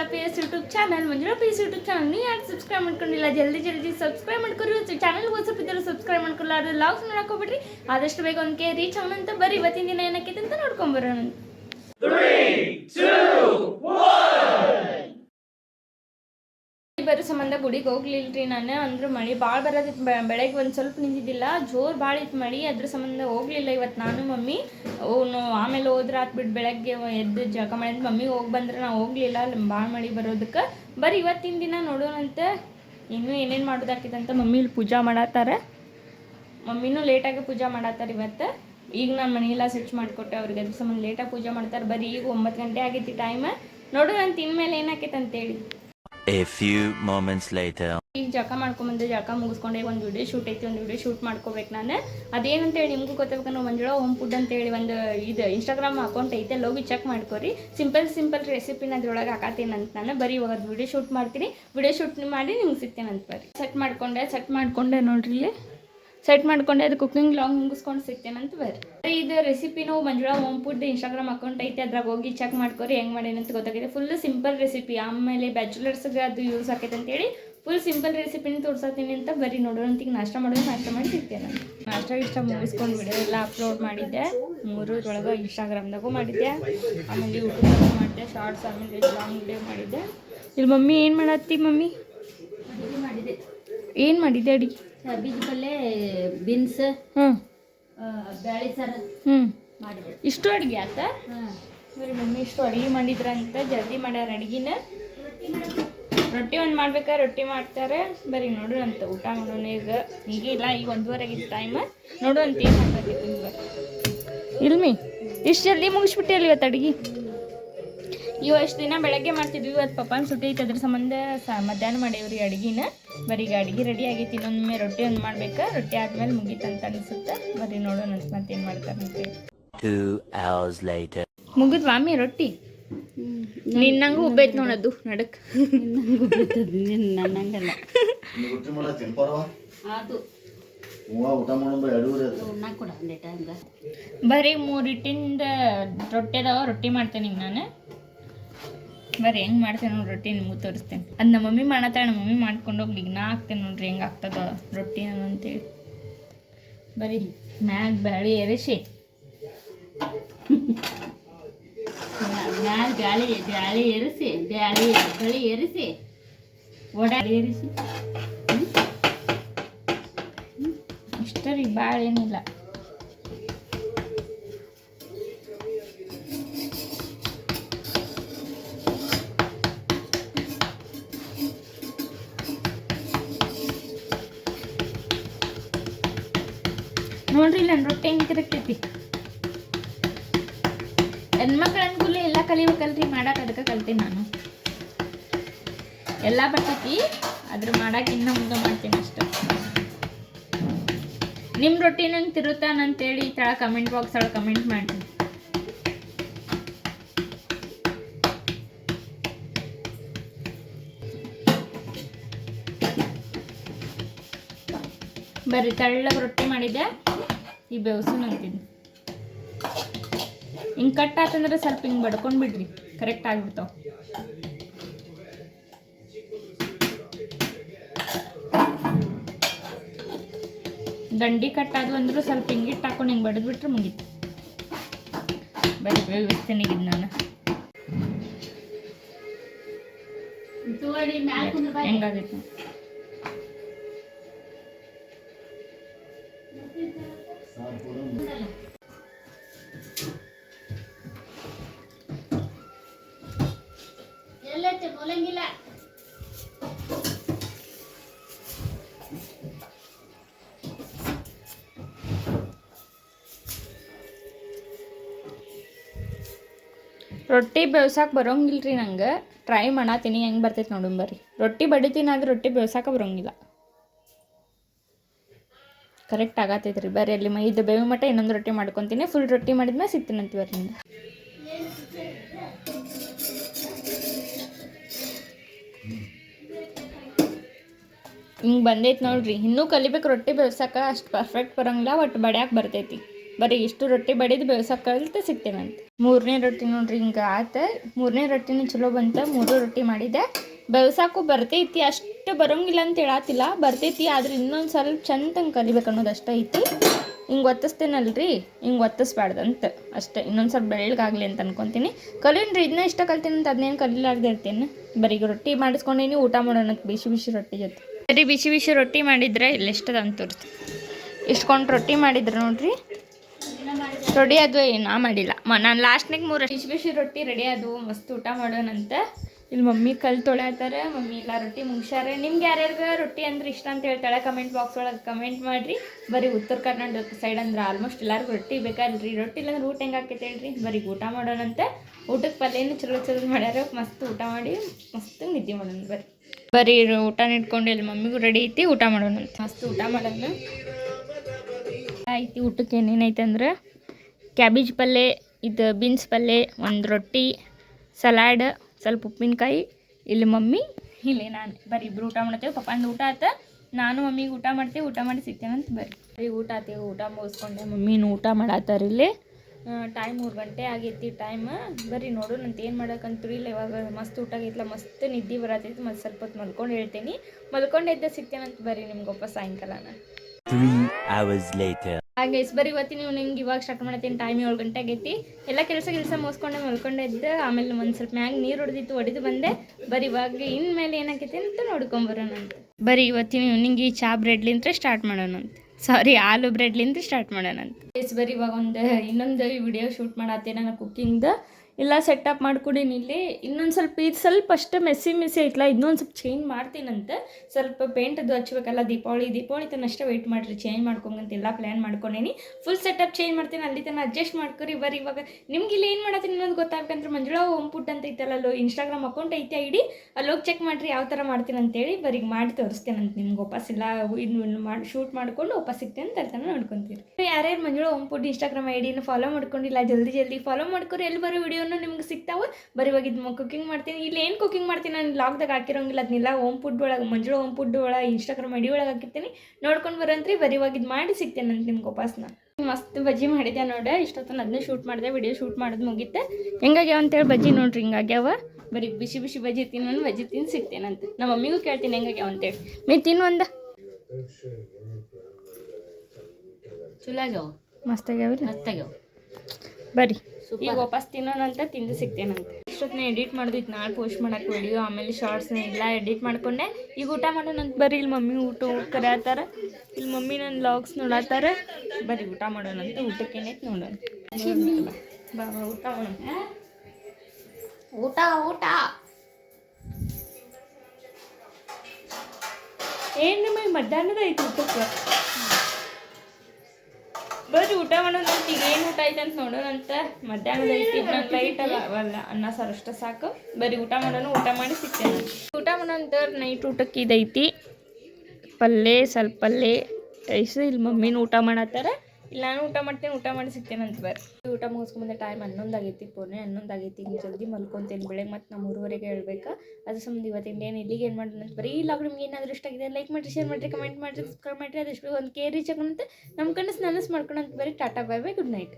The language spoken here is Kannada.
Manjula P S YouTube channel Manjula P S YouTube channel ನೀವು ಯಾರು ಸಬ್ಸ್ಕ್ರೈಬ್ ಮಾಡ್ಕೊಂಡಿಲ್ಲ? ಜಲ್ದಿ ಜಲ್ದಿ ಸಬ್ಸ್ಕ್ರೈಬ್ ಮಾಡ್ಕೊರಿ. ಚಾನಲ್ ಹೊಸ ಇದ್ದರೆ ಸಬ್ಸ್ಕ್ರೈಬ್ ಮಾಡ್ಕೊಳ್ಳಾರ ಲಾಗ್ಸ್ ನೋಡಕ್ ಹೋಗ್ಬಿಡ್ರಿ. ಆದಷ್ಟು ಬೇಗ ಒಂದು ಕೆ ರೀಚ್ ಅಂತ ಬರೀ ಇವತ್ತಿನ ದಿನ ಏನಕ್ಕೆ ಅಂತ ನೋಡ್ಕೊಂಬರೋಣ ಬರೋ ಸಂಬಂಧ ಗುಡಿಗೆ ರೀ ನಾನು? ಅಂದ್ರೆ ಮಳೆ ಭಾಳ ಬರೋದಿತ್ತು ಬೆಳಗ್ಗೆ ಒಂದು ಸ್ವಲ್ಪ ನಿಂತಿದ್ದಿಲ್ಲ ಜೋರು ಭಾಳ ಇತ್ತು ಮಳೆ, ಅದ್ರ ಸಂಬಂಧ ಹೋಗ್ಲಿಲ್ಲ ಇವತ್ತು ನಾನು ಮಮ್ಮಿ. ಅವನು ಆಮೇಲೆ ಹೋದ್ರೆ ಆತ್ಬಿಟ್ಟು ಬೆಳಗ್ಗೆ ಎದ್ದು ಜಳಕ ಮಾಡಿದ್ ಮಮ್ಮಿ ಹೋಗಿ ಬಂದ್ರೆ ನಾವು ಹೋಗ್ಲಿಲ್ಲ ಭಾಳ ಮಳೆ ಬರೋದಕ್ಕೆ. ಬರೀ ಇವತ್ತಿನ ದಿನ ನೋಡೋಣಂತೆ, ಇನ್ನೂ ಏನೇನು ಮಾಡೋದಾಕಿದೆ ಅಂತ ಮಮ್ಮಿ ಇಲ್ಲಿ ಪೂಜಾ ಮಾಡತ್ತಾರ. ಮಮ್ಮಿನೂ ಲೇಟಾಗಿ ಪೂಜಾ ಮಾಡತ್ತಾರ ಇವತ್ತು. ಈಗ ನಾನು ಮನೆಯೆಲ್ಲ ಸ್ವಿಚ್ ಮಾಡಿಕೊಟ್ಟೆ, ಅವ್ರಿಗೆ ಅದ್ರ ಸಂಬಂಧ ಲೇಟಾಗಿ ಪೂಜೆ ಮಾಡ್ತಾರೆ. ಬರೀ ಈಗ ಒಂಬತ್ತು ಗಂಟೆ ಆಗೈತಿ ಟೈಮ್ ನೋಡೋಣಂತ ಇನ್ಮೇಲೆ ಏನಾಕೈತೆ ಅಂತೇಳಿ. A few moments later. ಈಗ ಜಳಕ ಮಾಡ್ಕೊಂಬಂದೆ ಜಳಕ ಮುಗಿಸ್ಕೊಂಡೆ, ಒಂದು ವಿಡಿಯೋ ಶೂಟ್ ಐತಿ, ಒಂದು ವಿಡಿಯೋ ಶೂಟ್ ಮಾಡ್ಕೋಬೇಕು ನಾನು. ಅದೇನಂತೇಳಿ ನಿಮಗೂ ಗೊತ್ತಾಗಬೇಕು ಮಂಜುಳಾ ಹೋಮ್ ಫುಡ್ ಅಂತೇಳಿ ಒಂದು ಇದು ಇನ್ಸ್ಟಾಗ್ರಾಮ್ ಅಕೌಂಟ್ ಐತೆ, ಲೋಗಿ ಚೆಕ್ ಮಾಡ್ಕೊರಿ. ಸಿಂಪಲ್ ಸಿಂಪಲ್ ರೆಸಿಪಿನ ಅದ್ರೊಳಗೆ ಹಾಕತ್ತೀನಿ ಅಂತ ನಾನು. ಬರೀ ಇವಾಗ ವಿಡಿಯೋ ಶೂಟ್ ಮಾಡ್ತೀನಿ. ವಿಡಿಯೋ ಶೂಟ್ ಮಾಡಿ ನಿಮ್ಗೆ ಸಿಗ್ತೇನೆ ಅಂತ ಬರ್ರಿ. ಸೆಟ್ ಮಾಡ್ಕೊಂಡೆ ಸೆಟ್ ಮಾಡ್ಕೊಂಡೆ ನೋಡ್ರಿ ಇಲ್ಲಿ. ಸೆಟ್ ಮಾಡ್ಕೊಂಡೆ ಅದು ಕುಕ್ಕಿಂಗ್ ಲಾಂಗ್ ಮುಗಿಸ್ಕೊಂಡು ಸಿಗ್ತೇನಂತ ಅಂತ ಬರ್ರಿ ಇದು ರೆಸಿಪಿನೂ Manjula Manjula home food Instagram account ಐತೆ ಅದ್ರಾಗ ಹೋಗಿ ಚೆಕ್ ಮಾಡ್ಕೊರಿ ಹೆಂಗೆ ಮಾಡೇನಂತ ಗೊತ್ತಾಗಿದೆ. ಫುಲ್ ಸಿಂಪಲ್ ರೆಸಿಪಿ ಆಮೇಲೆ ಬ್ಯಾಚುಲರ್ಸ್ಗೆ ಅದು ಯೂಸ್ ಆಕೈತೆ ಅಂತೇಳಿ ಫುಲ್ ಸಿಂಪಲ್ ರೆಸಿಪಿನ ತೋರ್ಸತ್ತೀನಿ ಅಂತ ಬರೀ ನೋಡೋಣ ನಾಷ್ಟ ಮಾಡೋದು ನಾಷ್ಟ ಮಾಡಿ ಸಿಗ್ತೇನೆ ನಾಷ್ಟ ಇಷ್ಟ ಮುಗಿಸ್ಕೊಂಡು ವಿಡಿಯೋ ಎಲ್ಲ ಅಪ್ಲೋಡ್ ಮಾಡಿದ್ದೆ. ಮೂರರೊಳಗೆ ಇನ್ಸ್ಟಾಗ್ರಾಮ್ದಾಗೂ ಮಾಡಿದ್ದೆ. ಆಮೇಲೆ ಯೂಟ್ಯೂಬ್ದಾಗೂ ಮಾಡಿದ್ದೆ ಶಾರ್ಟ್ಸ್ ಆಮೇಲೆ ಲಾಂಗ್ ವಿಡಿಯೋ ಮಾಡಿದ್ದೆ. ಇಲ್ಲಿ ಮಮ್ಮಿ ಏನು ಮಾಡತ್ತಿ ಮಮ್ಮಿ? ಮಾಡಿದೆ. ಏನು ಮಾಡಿದ್ದೆ ಅಡಿ? ಬೀಜ ಪಲ್ಲೆ ಬೀನ್ಸ್ ಹ್ಞೂ ಬ್ಯಾಳಿ ಸಾರು ಹ್ಞೂ ಮಾಡಿದೆ. ಇಷ್ಟು ಅಡುಗೆ ಆತ? ಹಾಂ. ಬರೀ ಮಮ್ಮಿ ಇಷ್ಟು ಅಡುಗೆ ಮಾಡಿದ್ರಂತ ಜಲ್ದಿ ಮಾಡ್ಯಾರ ಅಡ್ಗಿನ? ರೊಟ್ಟಿ ಒಂದು ಮಾಡ್ಬೇಕಾ? ರೊಟ್ಟಿ ಮಾಡ್ತಾರೆ. ಬರಿ ನೋಡೋಣಂತ ಅಂತ ಊಟ ಮಾಡೋಣ ಈಗ. ಈಗ ಇಲ್ಲ ಈಗ ಒಂದೂವರೆ ಆಗಿತ್ತು ಟೈಮ್ ನೋಡುವಂತ ಏನು ಮಾಡ್ಬೇಕಿತ್ತು ಇಲ್ಮಿ ಇಷ್ಟು ಜಲ್ದಿ ಮುಗಿಸ್ಬಿಟ್ಟಿಲ್ಲ ಇವತ್ತು ಅಡ್ಗೆ? ಇವು ಅಷ್ಟು ದಿನ ಬೆಳಗ್ಗೆ ಮಾಡ್ತಿದ್ವಿ ಇವತ್ತು ಪಪ್ಪನ ಸುಟ್ಟಿ ಐತೆ ಅದ್ರ ಸಂಬಂಧ ಸ ಮಧ್ಯಾಹ್ನ ಮಾಡೇವ್ರಿ ಅಡುಗೆನ. ಬರೀಗ ಈಗ ಅಡ್ಗೆ ರೆಡಿ ಆಗೈತಿ ಇನ್ನೊಮ್ಮೆ ರೊಟ್ಟಿ ಒಂದು ಮಾಡ್ಬೇಕಾ ರೊಟ್ಟಿ ಆದ್ಮೇಲೆ ಮುಗೀತಂತ ಅನಿಸುತ್ತೆ. ಬರೀ ನೋಡೋಣ ಅಂತ ಏನು ಮಾಡ್ತಾರೆ ಅಂತೇಳಿ Two hours later. ಮುಗಿದ್ ಮಾಮಿ ರೊಟ್ಟಿ? ನಿನ್ನಂಗೂ ಉಬ್ಬೈತ್ ನೋಡದು ನಡಕ್ ನನ್ನಂಗಲ್ಲ ಬರೀ ಮೂರು ಹಿಟ್ಟಿಂದ ರೊಟ್ಟಿ ಅದಾವ ರೊಟ್ಟಿ ಮಾಡ್ತೇನೆ ನಾನು. ಬರೀ ಹೆಂಗೆ ಮಾಡ್ತೇನೆ ನೋಡಿ ರೊಟ್ಟಿ ನಿಮ್ಗೆ ತೋರಿಸ್ತೇನೆ. ಅದು ನಮ್ಮ ಮಮ್ಮಿ ಮಾಡತ್ತಾಳೆ, ನಮ್ಮ ಮಮ್ಮಿ ಮಾಡ್ಕೊಂಡು ಈಗ ನಾ ಹಾಕ್ತೇನೆ ನೋಡ್ರಿ ಹೆಂಗೆ ಆಗ್ತದ ರೊಟ್ಟಿ ಅಂತೇಳಿ. ಬರೀ ಮ್ಯಾಗ ಬ್ಯಾಳಿ ಎರಿಸಿ. ಮ್ಯಾಲ ಬ್ಯಾಳಿ ಬ್ಯಾಳಿ ಎರೆಸಿ, ಬ್ಯಾಳಿ ಬಳಿ ಎರಿಸಿ. ಓಡಾಡಿ ಎರಿಸಿ. ಇಷ್ಟ ರೀ ಭಾಳ ಏನಿಲ್ಲ ನೋಡ್ರಿ ನನ್ನ ರೊಟ್ಟಿ ಹೆಂಗೆ ತಿರುಗ್ತೈತಿ. ಹೆಣ್ಮಕ್ಳ ಅನ್ಕೂಲ ಎಲ್ಲ ಕಲಿಬೇಕಲ್ರಿ ಮಾಡಕ್ಕೆ ಅದಕ್ಕೆ ಕಲ್ತೀನಿ ನಾನು. ಎಲ್ಲ ಬರ್ತೈತಿ, ಆದ್ರೆ ಮಾಡಕ್ಕೆ ಇನ್ನ ಮುಂದೆ ಮಾಡ್ತೀನಿ ಅಷ್ಟು. ನಿಮ್ಮ ರೊಟ್ಟಿ ನಂಗೆ ಹೇಳಿ ತಳ ಕಮೆಂಟ್ ಬಾಕ್ಸ್ ಒಳಗೆ ಕಮೆಂಟ್ ಮಾಡಿ ಬರ್ರಿ ತಳ್ಳ ರೊಟ್ಟಿ ಮಾಡಿದ್ದೆ ಈ ಬೆವಸು ನಂತಿದ್ದು ಹಿಂಗೆ ಕಟ್ ಆತಂದ್ರೆ ಸ್ವಲ್ಪ ಹಿಂಗೆ ಬಡ್ಕೊಂಡು ಬಿಡ್ರಿ. ಕರೆಕ್ಟ್ ಆಗ್ಬಿಡ್ತಾವ. ದಂಡಿ ಕಟ್ಟಾದ್ವು ಅಂದ್ರೂ ಸ್ವಲ್ಪ ಹಿಂಗಿಟ್ಟು ಹಾಕೊಂಡು ಹಿಂಗೆ ಬಡಿದ್ಬಿಟ್ರೆ ಮುಗೀತು. ಬರೀ ಬೇಯಿಸ್ತೇನೆ ಈಗ ನಾನು. ಹೆಂಗಾಗೈತೆ? ರೊಟ್ಟಿ ಬೇಯ್ಸಾಕ ಬರೋಂಗಿಲ್ರಿ ನಂಗೆ. ಟ್ರೈ ಮಾಡತ್ತೀನಿ ಹೆಂಗೆ ಬರ್ತೈತೆ ನೋಡೋಣ ಬರ್ರಿ. ರೊಟ್ಟಿ ಬಡಿತೀನಿ ಆದ್ರೆ ರೊಟ್ಟಿ ಬೇವ್ಸಾಕ ಬರೋಂಗಿಲ್ಲ. ಕರೆಕ್ಟ್ ಆಗತೈತೆ ರೀ ಬರ್ರಿ, ಅಲ್ಲಿ ಇದು ಬೇವು ಮಟ್ಟ ಇನ್ನೊಂದು ರೊಟ್ಟಿ ಮಾಡ್ಕೊತೀನಿ. ಫುಲ್ ರೊಟ್ಟಿ ಮಾಡಿದ್ಮೇಲೆ ಸಿಗ್ತೀನಿ ಅಂತ ಬರ್ರಿ ಹಿಂಗೆ ಬಂದೈತೆ ನೋಡ್ರಿ. ಇನ್ನೂ ಕಲಿಬೇಕು ರೊಟ್ಟಿ ಬೇವ್ಸಾಕ ಅಷ್ಟು ಪರ್ಫೆಕ್ಟ್ ಬರೋಂಗಿಲ್ಲ ಒಟ್ಟು ಬಡ್ಯಾಕೆ ಬರ್ತೈತಿ. ಬರೀ ಇಷ್ಟು ರೊಟ್ಟಿ ಬಡಿದು ಬೆಳ್ಸಕ್ಕ ಕಲಿತು ಸಿಗ್ತೇನಂತೆ. ಮೂರನೇ ರೊಟ್ಟಿ ನೋಡ್ರಿ ಹಿಂಗೆ ಆತ. ಮೂರನೇ ರೊಟ್ಟಿನೂ ಚಲೋ ಬಂತ. ಮೂರು ರೊಟ್ಟಿ ಮಾಡಿದೆ. ಬೆಳ್ಸಕ್ಕೂ ಬರ್ತೈತಿ ಅಷ್ಟು ಬರೋಂಗಿಲ್ಲ ಅಂತ ಹೇಳತ್ತಿಲ್ಲ ಬರ್ತೈತಿ, ಆದ್ರೆ ಇನ್ನೊಂದು ಸ್ವಲ್ಪ ಚಂದ ಕಲಿಬೇಕು ಅನ್ನೋದು ಅಷ್ಟೇ ಐತಿ. ಹಿಂಗೆ ಒತ್ತಿಸ್ತೇನಲ್ರಿ? ಹಿಂಗೆ ಒತ್ತಿಸ್ಬಾರ್ದಂತ. ಅಷ್ಟೇ, ಇನ್ನೊಂದು ಸ್ವಲ್ಪ ಬೆಳ್ಳಗಾಗಲಿ ಅಂತ ಅನ್ಕೊತೀನಿ. ಕಲೀನ್ರಿ ಇದನ್ನ ಇಷ್ಟ ಕಲ್ತೀನಿ ಅಂತ ಅದನ್ನೇನು ಕಲಿಲಾರ್ದೆ ಇರ್ತೇನೆ. ಬರೀ ಈಗ ರೊಟ್ಟಿ ಮಾಡಿಸ್ಕೊಂಡೇನಿ ಊಟ ಮಾಡೋಣ ಬಿಸಿ ಬಿಸಿ ರೊಟ್ಟಿ ಜೊತೆ. ಸರಿ, ಬಿಸಿ ಬಿಸಿ ರೊಟ್ಟಿ ಮಾಡಿದ್ರೆ ಇಲ್ಲೆಷ್ಟದ ಅಂತ ತೋರಿಸ್ತು ಇಷ್ಟ್ಕೊಂಡು ರೊಟ್ಟಿ ಮಾಡಿದ್ರೆ ನೋಡ್ರಿ. ರೆಡಿ ಅದು ನಾ ಮಾಡಿಲ್ಲ. ನಾನು ಲಾಸ್ಟ್ನಾಗ ಮೂರು ಬಿಸಿ ಬಿಸಿ ರೊಟ್ಟಿ ರೆಡಿ ಅದು ಮಸ್ತ್ ಊಟ ಮಾಡೋಣಂತ. ಇಲ್ಲಿ ಮಮ್ಮಿ ಕಲ್ ತೊಳ್ಯಾತಾರೆ. ಮಮ್ಮಿ ಇಲ್ಲ, ರೊಟ್ಟಿ ಮುಗಿಸ್ಯಾರೆ. ನಿಮ್ಗೆ ಯಾರ್ಯಾರಿಗೆ ರೊಟ್ಟಿ ಅಂದ್ರೆ ಇಷ್ಟ ಅಂತ ಹೇಳ್ತಾಳೆ ಕಮೆಂಟ್ ಬಾಕ್ಸ್ ಒಳಗೆ ಕಮೆಂಟ್ ಮಾಡಿರಿ. ಬರೀ ಉತ್ತರ ಕರ್ನಾಟಕ ಸೈಡ್ ಅಂದ್ರೆ ಆಲ್ಮೋಸ್ಟ್ ಎಲ್ಲರಿಗೂ ರೊಟ್ಟಿ ಬೇಕಲ್ರಿ. ರೊಟ್ಟಿ ಇಲ್ಲಾಂದ್ರೆ ಊಟ ಹೆಂಗೆ ಆಕೈತೆ ಹೇಳ್ರಿ. ಬರೀ ಊಟ ಮಾಡೋಣಂತೆ ಊಟಕ್ಕೆ ಪಲ್ಯನೂ ಚಲೋ ಚಲೋ ಮಾಡ್ಯಾರ. ಮಸ್ತ್ ಊಟ ಮಾಡಿ, ಮಸ್ತ್ ನಿದ್ದೆ ಮಾಡೋಣ ಬರ್ರಿ. ಬರೀ ಊಟ ಇಟ್ಕೊಂಡು ಇಲ್ಲಿ ಮಮ್ಮಿಗೂ ರೆಡಿ ಐತಿ, ಊಟ ಮಾಡೋಣ ಮಸ್ತ್ ಊಟ ಮಾಡೋಣ. ಆಯ್ತು, ಊಟಕ್ಕೆ ಏನೇನೈತೆ ಅಂದ್ರೆ ಕ್ಯಾಬೇಜ್ ಪಲ್ಯ, ಇದು ಬೀನ್ಸ್ ಪಲ್ಯ, ಒಂದು ರೊಟ್ಟಿ ಸಲಾಡ್ ಸ್ವಲ್ಪ ಉಪ್ಪಿನಕಾಯಿ ಇಲ್ಲಿ ಮಮ್ಮಿ ಇಲ್ಲಿ ನಾನು. ಬರೀ ಇಬ್ರು ಊಟ ಮಾಡ್ತೇವೆ ಪಪ್ಪಂದು ಊಟ ಆತ. ನಾನು ಮಮ್ಮಿಗೆ ಊಟ ಮಾಡ್ತೇವೆ ಊಟ ಮಾಡಿ ಸಿಗ್ತೇನಂತ ಬರ್ರಿ ಬರೀ. ಊಟ ಆತೇವೆ ಊಟ ಮುಗಿಸ್ಕೊಂಡೆ. ಮಮ್ಮಿನ ಊಟ ಮಾಡತ್ತಾರ ಇಲ್ಲಿ. ಟೈಮ್ ಮೂರು ಗಂಟೆ ಆಗೈತಿ ಟೈಮ್ ಬರ್ರಿ ನೋಡು ಅಂತ ಏನು ಮಾಡಕ್ಕಂತ್ರಿ ಇಲ್ಲ ಇವಾಗ ಮಸ್ತ್ ಊಟ ಆಗೈತಿಲ್ಲ ಮಸ್ತ್ ನಿದ್ದೆ ಬರತೈತಿ ಮತ್ತು ಸ್ವಲ್ಪ ಹೊತ್ತು ಮಲ್ಕೊಂಡು ಹೇಳ್ತೀನಿ. ಮಲ್ಕೊಂಡು ಎದ್ದ ಅಂತ ಬರ್ರಿ ನಿಮ್ಗೆ ಒಪ್ಪ ಸಾಯಂಕಾಲನ. Three hours later. ಹಾಗೆ ಬರೀ ಇವತ್ತಿನ ನೀವು ನಿಂಗೆ ಇವಾಗ ಸ್ಟಾರ್ಟ್ ಮಾಡತ್ತೀನಿ ಟೈಮ್ ಏಳು ಗಂಟೆ ಆಗೈತಿ. ಎಲ್ಲ ಕೆಲಸ ಕೆಲಸ ಮುಗಿಸ್ಕೊಂಡೆ ಮಲ್ಕೊಂಡೆ ಇದ್ದೆ, ಆಮೇಲೆ ಒಂದು ಸ್ವಲ್ಪ ಮ್ಯಾಗ ನೀರು ಹೊಡೆದಿತ್ತು, ಹೊಡೆದು ಬಂದೆ. ಬರೀ ಇವಾಗ ಇನ್ಮೇಲೆ ಏನಾಕೈತಿ ಅಂತ ನೋಡ್ಕೊಂಬರೋಣ ಅಂತ. ಬರೀ ಇವತ್ತಿನ ನಿಂಗೆ ಈ ಚಾ ಬ್ರೆಡ್ಲಿಂತ ಸ್ಟಾರ್ಟ್ ಮಾಡೋಣ ಅಂತ. ಸಾರಿ ಆಲೂ ಬ್ರೆಡ್ಲಿಂದ ಸ್ಟಾರ್ಟ್ ಮಾಡೋಣ ಅಂತ. ಬರೀ ಇವಾಗ ಒಂದು ಇನ್ನೊಂದು ವಿಡಿಯೋ ಶೂಟ್ ಮಾಡತ್ತೆ ನಾನು ಕುಕ್ಕಿಂಗ್ದು ಎಲ್ಲ ಸೆಟಪ್ ಮಾಡ್ಕೊಡೀನಿ ಇಲ್ಲಿ. ಇನ್ನೊಂದು ಸ್ವಲ್ಪ, ಇದು ಸ್ವಲ್ಪ ಅಷ್ಟೇ ಮೆಸ್ಸಿ ಮೆಸ್ಸಿ ಐತಲ್ಲ ಇನ್ನೊಂದು ಸ್ವಲ್ಪ ಚೇಂಜ್ ಮಾಡ್ತೀನಂತೆ. ಸ್ವಲ್ಪ ಪೇಂಟ್ ಅದು ಹಚ್ಬೇಕಲ್ಲ, ದೀಪಾವಳಿ. ದೀಪಾವಳಿ ತನ ಅಷ್ಟೇ ವೆಯ್ಟ್ ಮಾಡಿರಿ ಚೇಂಜ್ ಮಾಡ್ಕೊಂಗಂತ ಎಲ್ಲ ಪ್ಲ್ಯಾನ್ ಮಾಡ್ಕೊಂಡೇನಿ. ಫುಲ್ ಸೆಟಪ್ ಚೇಂಜ್ ಮಾಡ್ತೀನಿ, ಅಲ್ಲಿ ತನ ಅಡ್ಜಸ್ಟ್ ಮಾಡ್ಕೊರಿ ಬರೀ ಇವಾಗ. ನಿಮ್ಗೆ ಇಲ್ಲಿ ಏನು ಮಾಡತ್ತೀನಿ ಅನ್ನೋದು ಗೊತ್ತಾಗಬೇಕಂದ್ರೆ ಮಂಜುಳಾ ಹೋಮ್ ಫುಡ್ ಅಂತ ಐತಲ್ಲ, ಅಲ್ಲೋ ಇನ್ಸ್ಟಾಗ್ರಾಮ್ ಅಕೌಂಟ್ ಐತೆ ಐ ಡಿ. ಅಲ್ಲೋಗಿ ಚೆಕ್ ಮಾಡಿರಿ, ಯಾವ ಥರ ಮಾಡ್ತೀನಿ ಅಂತೇಳಿ ಬರೀ ಮಾಡಿ ತೋರಿಸ್ತೇನಂತ ನಿಮ್ಗೆ ವಾಪಸ್. ಎಲ್ಲ ಇನ್ನು ಮಾಡಿ ಶೂಟ್ ಮಾಡ್ಕೊಂಡು ವಾಪಸ್ ಸಿಗ್ತೇನೆ ಅಂತ ತರ್ತಾನೆ ನೋಡ್ಕೊತೀರಿ. ಯಾರ್ಯಾರು Manjula home food Instagram I ಡಿನ follow ಮಾಡ್ಕೊಂಡಿಲ್ಲ, ಜಲ್ದಿ ಜಲ್ದಿ ಫಾಲೋ ಮಾಡ್ಕೊರಿ. ಎಲ್ಲಿ ಬರೋ ವಿಡಿಯೋನ ನಿಮ್ಗೆ ಸಿಗ್ತಾವೆ ಬರೀ ಇವಾಗ ಇದು ಕುಕಿಂಗ್ ಮಾಡ್ತೀನಿ. ಇಲ್ಲಿ ಏನು ಕುಕಿಂಗ್ ಮಾಡ್ತೀನಿ? ನಾನು ಲಾಗ್ದಾಗ ಹಾಕಿರೋಂಗಿಲ್ಲ. ಅದನ್ನೆಲ್ಲ ಓಮ್ ಫುಡ್ ಒಳಗೆ ಮಂಜುಳ ಓಮ್ ಫುಡ್ ಒಳಗೆ ಇನ್ಸ್ಟಾಗ್ರಾಮ್ ಐ ಡಿ ಒಳಗೆ ಹಾಕಿರ್ತೀನಿ. ನೋಡ್ಕೊಂಡು ಬರಂತ್ರಿ ಬರೀ ಇವಾಗ ಇದು ಮಾಡಿ ಸಿಗ್ತೇನೆ ಅಂತ ನಿಮ್ಗೆ ಉಪಾಸನ. ಮಸ್ತ್ ಬಜ್ಜಿ ಮಾಡಿದೆ ನೋಡಿ ಇಷ್ಟೊತ್ತನ ಅದನ್ನೇ ಶೂಟ್ ಮಾಡಿದೆ ವಿಡಿಯೋ ಶೂಟ್ ಮಾಡೋದು ಮುಗಿತೆ. ಹೆಂಗಾಗ್ಯಾವ ಅಂತೇಳಿ ಬಜ್ಜಿ ನೋಡ್ರಿ ಹಿಂಗಾಗ್ಯಾವ. ಬರೀ ಬಿಸಿ ಬಿಸಿ ಬಜ್ಜಿ ತಿನ್ನೋನು ಬಜ್ಜಿ ತಿಂದು ಸಿಗ್ತೇನಂತೆ ನಮ್ಮ ಮಮ್ಮಿಗೂ ಕೇಳ್ತೀನಿ ಹೆಂಗಾಗ್ಯಾವ ಅಂತೇಳಿ. ಮೀ ತಿನ್ನು ಒಂದ. ಚಲೋ ಆಗ್ಯಾವ? ಮಸ್ತ್ ಮಸ್ತಾಗ್ಯಾವ ಬರ್ರಿ ಈಗ ವಾಪಸ್ ತಿನ್ನೋಣಂತ ತಿಂದು ಸಿಗ್ತೇನಂತೆ ಇಷ್ಟೊತ್ತಿನ ಎಡಿಟ್ ಮಾಡಿದ್ವಿ ನಾಳೆ ಪೋಸ್ಟ್ ಮಾಡೋಕೆ ವಿಡಿಯೋ ಆಮೇಲೆ ಶಾರ್ಟ್ಸ್ನ ಎಲ್ಲ ಎಡಿಟ್ ಮಾಡ್ಕೊಂಡೆ. ಈಗ ಊಟ ಮಾಡೋಣಂತ ಬರ್ರಿ ಇಲ್ಲಿ ಮಮ್ಮಿ ಊಟ ಕರೆಯತ್ತಾರ ಇಲ್ಲಿ ಮಮ್ಮಿ ನನ್ನ ಲಾಗ್ಸ್ ನೋಡತ್ತಾರ ಬರ್ರಿ ಊಟ ಮಾಡೋಣಂತ ಊಟಕ್ಕೆ ಏನೈತೆ ನೋಡೋಣ. ಬಾ ಬಾ, ಊಟ ಮಾಡೋಣ. ಊಟ ಊಟ. ಏನು ನಿಮಗೆ ಮಧ್ಯಾಹ್ನದ ಐತಿ ಊಟಕ್ಕೆ? ಬರ್ರಿ, ಊಟ ಅಂತ ಈಗ ಏನು ಊಟ ಐತೆ ಅಂತ ನೋಡೋಣಂತ ಮಧ್ಯಾಹ್ನದ ಐತಿ ಅಲ್ಲ ಲೈಟ್ ಅವಲ್ಲ ಅನ್ನ, ಸಾರು ಅಷ್ಟೇ ಸಾಕು. ಬರೀ ಊಟ ಮಾಡೋಣ, ಊಟ ಮಾಡಿ ಸಿಗ್ತೇನೆ. ಊಟ ಮಾಡೋಂತ ನೈಟ್ ಊಟಕ್ಕೆ ಇದೈತಿ. ಪಲ್ಯ ಸ್ವಲ್ಪ ಪಲ್ಯ ಇಲ್ಲಿ ಮಮ್ಮಿನ ಊಟ ಮಾಡತ್ತಾರ. ಇಲ್ಲಿ ನಾನು ಊಟ ಮಾಡ್ತೇನೆ, ಊಟ ಮಾಡಿ ಸಿಗ್ತೇನೆ ಅಂತ ಬರ್ರಿ ಊಟ ಮುಗಿಸ್ಕೊಂಬಂದೆ ಟೈಮ್ ಹನ್ನೊಂದು ಆಗೈತಿ ಪೋನೆ ಹನ್ನೊಂದು ಆಗೈತಿ ಈಗ ಜಲ್ದಿ ಮಲ್ಕೊಂತೇನೆ ಬೆಳಗ್ಗೆ ಮತ್ತೆ ನಮ್ಮ ಮೂರುವರೆಗೆ ಹೇಳ್ಬೇಕಾ? ಅದ್ರ ಸಂಬಂಧ ಇವತ್ತಿನ ಏನು ಇಲ್ಲಿಗೆ ಏನು ಮಾಡೋಣ ಅಂತ ಬರೀ ಇಲ್ಲ ನಿಮ್ಗೆ ಏನಾದರೂ ಇಷ್ಟ ಆಗಿದೆ ಲೈಕ್ ಮಾಡಿರಿ ಶೇರ್ ಮಾಡಿರಿ ಕಮೆಂಟ್ ಮಾಡಿರಿ ಸಬ್ಸ್ಕ್ರೈಬ್ ಮಾಡಿರಿ ಅದಷ್ಟು ಒಂದು ಕೇರ್ ರೀಚ್ ಆಗೋಣಂತೆ ನಮ್ಮ ಕಣ್ಣು ಸ್ನಾನಸ್ ಮಾಡ್ಕೊಳಂತ ಬರೀ tata bye bye good night